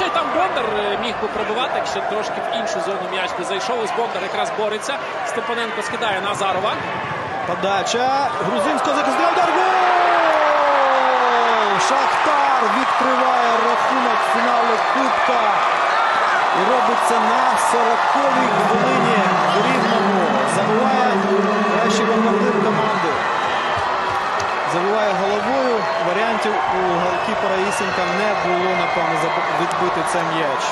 і там Бондар е, міг би пробивати, якщо трошки в іншу зону м'яч би зайшов. Ось Бондар якраз бореться. Степаненко скидає на Азарова. Подача. Грузинського захисний удар. Гол! Шахтар відкриває рахунок в фіналі Кубка. І робить це на 40-й хвилині в Рівному. Забиває Варіантів у голкіпера Ісенка не було, напевно, відбити цей м'яч.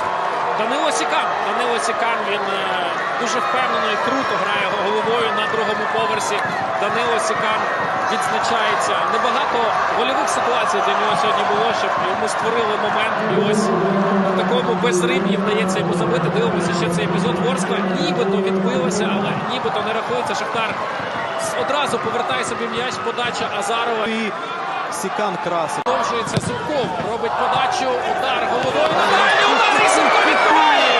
Данило Сікан. Данило Сікан він е, дуже впевнено і круто грає головою на другому поверсі. Данило Сікан відзначається. Небагато гольових ситуацій для нього сьогодні було, щоб йому створили момент. І ось в такому безрим'ї вдається йому забити. Дивимося, що цей епізод Ворскла нібито відбилося, але нібито не рахується. Шахтар одразу повертає собі м'яч. Подача Азарова. І Сікан красить. Продовжується Зубков. Робить подачу. Удар головою. На дальній удар. І Зубков відкриває.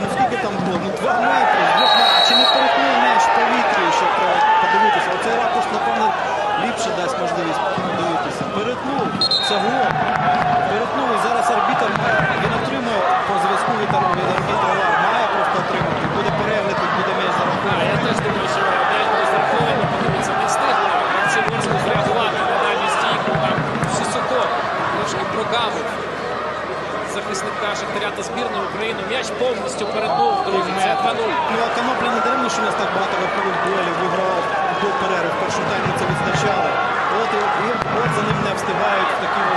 Ну скільки там було? Ну два метри, двох метрів. Чи не переплив м'яч повітрі, ще треба подивитися. Оцей ракурс, напевно, ліпше дасть можливість подивитися. Перетнув. Це гол. Перетнув. І зараз арбітр. Він отримує по зв'язку від арбітра прогавив захисника Шахтаря та збірної України. М'яч повністю перетнув, друзі. Це 2-0. Ну а Канопля не даремно, що у нас так багато верхових дуелів вигравав до перерви. В першому таймі це відзначали. От, і, от за ним не встигають в такі.